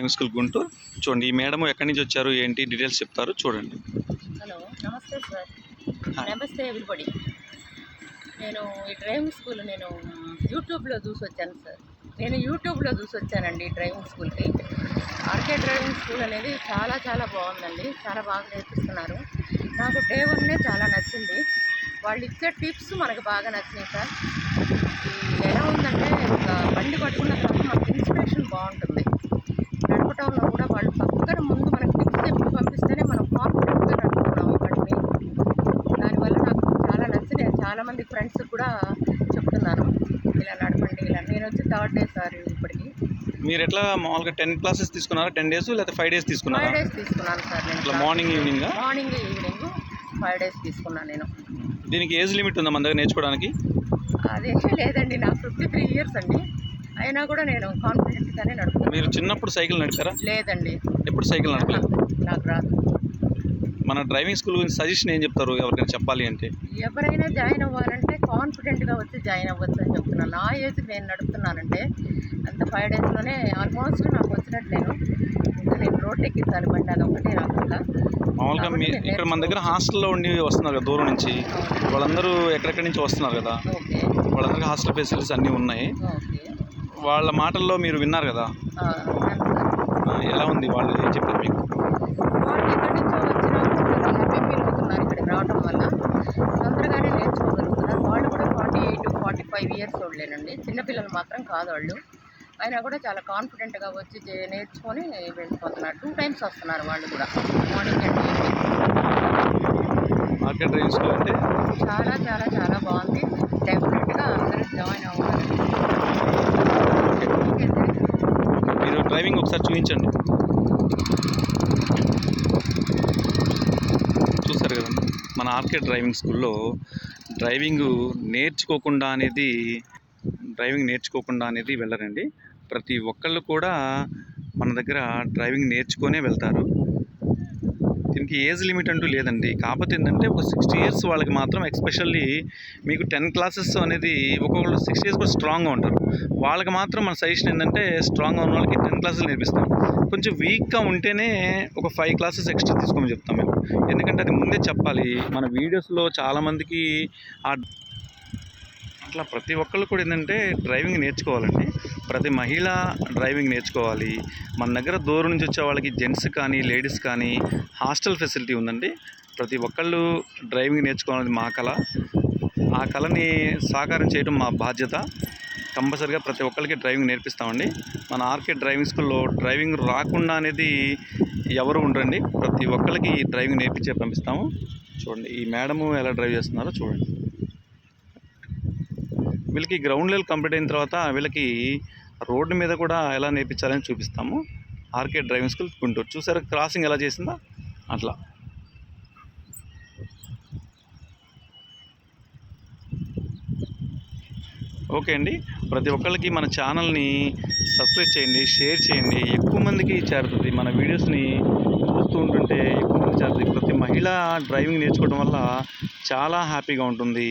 Driving school Guntur చూడండి ఈ madam ఎక్కడి నుంచి వచ్చారు ఏంటి డీటెయిల్స్ చెప్తారు చూడండి. హలో నమస్తే సార్. నమస్తే ఎవ్రీబడి నేను ఈ డ్రైవింగ్ స్కూల్ నేను యూట్యూబ్లో చూసి వచ్చాను సార్. నేను యూట్యూబ్లో చూసి వచ్చానండి ఈ డ్రైవింగ్ స్కూల్కి ఆర్కే డ్రైవింగ్ స్కూల్ అనేది చాలా చాలా బాగుందండి. చాలా బాగా నేర్పిస్తున్నారు. నాకు డే వన్నే చాలా నచ్చింది. వాళ్ళు ఇచ్చే టిప్స్ మనకు బాగా నచ్చినాయి సార్. ఎలా ఉందంటే ఒక బండి పట్టుకున్న తర్వాత మనకి ఇన్స్పిరేషన్ బాగుంటుంది నడపటంలో కూడా వాళ్ళు పక్కన ముందు మనకి టిప్స్ చెప్పి పంపిస్తేనే మనం కాన్ఫిడెంట్గా నడుపుతున్నాం ఈ బండిని దానివల్ల నాకు చాలా నచ్చి నేను చాలామంది ఫ్రెండ్స్ కూడా చెప్తున్నాను ఇలా నడపండి ఇలా. నేను వచ్చి థర్డ్ డే సార్ ఇప్పటికి. మీరు ఎట్లా మామూలుగా టెన్ క్లాసెస్ తీసుకున్నారా? టెన్ డేస్ లేకపోతే ఫైవ్ డేస్ ఫైవ్ తీసుకున్నారా డేస్ తీసుకున్నాను సార్ ఇట్లా నేను morning evening? Morning evening five days తీసుకున్నాను నేను. దీనికి ఏజ్ లిమిట్ ఉందా మన దగ్గర నేర్చుకోవడానికి? అదేమీ లేదండి నాకు ఫిఫ్టీ త్రీ ఇయర్స్ అండి. అయినా కూడా నేను కాన్ఫిడెంట్గానే నడుపుతున్నాను. మీరు చిన్నప్పుడు సైకిల్ నడిపారా? లేదండి. ఎప్పుడు సైకిల్ నడపలేదు? నాకు రాదు. మన డ్రైవింగ్ స్కూల్ గురించి సజెషన్ ఏం చెప్తారు? ఎవరికైనా చెప్పాలి అంటే. ఎవరైనా జాయిన్ అవ్వాలంటే కాన్ఫిడెంట్గా వచ్చి జాయిన్ అవ్వచ్చు అని చెప్తున్నాను నా ఏజ్కి నేను నడుపుతున్నానంటే అంత ఫైవ్ డేస్లోనే ఆల్మోస్ట్ నాకు వచ్చినట్టు నేను నేను రోడ్ ఎక్కించాలి బండి అదొకటే నాకు వల్ల మామూలుగా మీ ఇక్కడ మన దగ్గర హాస్టల్లో ఉండి వస్తున్నారు కదా దూరం నుంచి. వాళ్ళందరూ ఎక్కడెక్కడి నుంచి వస్తున్నారు కదా? వాళ్ళందరికీ హాస్టల్ ఫెసిలిటీస్ అన్నీ ఉన్నాయి. వాళ్ళ మాటల్లో మీరు విన్నారు కదా? ఎలా ఉంది వాళ్ళు ఏం చెప్పారు మీకు వాళ్ళు ఎక్కడి నుంచో వచ్చినా చాలా హ్యాపీ ఫీల్ రావడం వల్ల తొందరగానే నేర్చుకోగలుగుతున్నారు. వాళ్ళు కూడా forty eight forty five years వాళ్ళేనండి. చిన్నపిల్లలు మాత్రం కాదు వాళ్ళు. అయినా కూడా చాలా కాన్ఫిడెంట్గా వచ్చి నేర్చుకొని వెళ్ళిపోతున్నారు. టూ టైమ్స్ వస్తున్నారు వాళ్ళు కూడా. Morning and evening. చాలా చాలా చాలా బాగుంది. డెఫినెట్గా అందరూ జాయిన్ అవ్వాలి. మీరు డ్రైవింగ్ ఒకసారి చూపించండి చూసారు కదండి మన ఆర్కే డ్రైవింగ్ స్కూల్లో డ్రైవింగ్ నేర్చుకోకుండా అనేది డ్రైవింగ్ నేర్చుకోకుండా అనేది వెళ్ళరండి. ప్రతి ఒక్కళ్ళు కూడా మన దగ్గర డ్రైవింగ్ నేర్చుకొనే వెళ్తారు. దీనికి ఏజ్ లిమిట్ అంటూ లేదండి. కాకపోతే ఏంటంటే ఒక సిక్స్టీ ఇయర్స్ వాళ్ళకి మాత్రం ఎక్స్పెషల్లీ మీకు టెన్ క్లాసెస్ అనేది ఒక్కొక్కరు సిక్స్టీ ఇయర్స్ కూడా స్ట్రాంగ్గా ఉంటారు. వాళ్ళకి మాత్రం మన సజెషన్ ఏంటంటే స్ట్రాంగ్గా ఉన్న వాళ్ళకి టెన్ క్లాసెస్ నేర్పిస్తాం కొంచెం వీక్గా ఉంటేనే ఒక ఫైవ్ క్లాసెస్ ఎక్స్ట్రా తీసుకోమని చెప్తాం మేము. ఎందుకంటే అది ముందే చెప్పాలి. మన వీడియోస్లో చాలామందికి ఆ అట్లా ప్రతి ఒక్కళ్ళు కూడా ఏంటంటే డ్రైవింగ్ నేర్చుకోవాలండి. ప్రతి మహిళ డ్రైవింగ్ నేర్చుకోవాలి. మన దగ్గర దూరం నుంచి వచ్చే వాళ్ళకి జెంట్స్ కానీ లేడీస్ కానీ హాస్టల్ ఫెసిలిటీ ఉందండి. ప్రతి ఒక్కళ్ళు డ్రైవింగ్ నేర్చుకోవాలని మా కళ. ఆ కళని సాకారం చేయడం మా బాధ్యత. కంపల్సరిగా ప్రతి ఒక్కరికి డ్రైవింగ్ నేర్పిస్తామండి. మన ఆర్కే డ్రైవింగ్ స్కూల్లో డ్రైవింగ్ రాకుండా అనేది ఎవరు ఉండరండి. ప్రతి ఒక్కరికి డ్రైవింగ్ నేర్పించే పంపిస్తాము. చూడండి ఈ మేడము ఎలా డ్రైవ్ చేస్తున్నారో చూడండి. వీళ్ళకి గ్రౌండ్ లెవెల్ కంప్లీట్ అయిన తర్వాత వీళ్ళకి రోడ్డు మీద కూడా ఎలా నేర్పించాలని చూపిస్తాము. RK driving school Guntur. చూసారా క్రాసింగ్ ఎలా చేసిందా? అట్లా. ఓకే అండి. ప్రతి ఒక్కరికి మన ఛానల్ని సబ్స్క్రైబ్ చేయండి షేర్ చేయండి. ఎక్కువ మందికి చేరుతుంది. మన వీడియోస్ని చూస్తూ ఉంటుంటే ఎక్కువ మంది చేరుతుంది. ప్రతి మహిళ డ్రైవింగ్ నేర్చుకోవడం వల్ల చాలా హ్యాపీగా ఉంటుంది.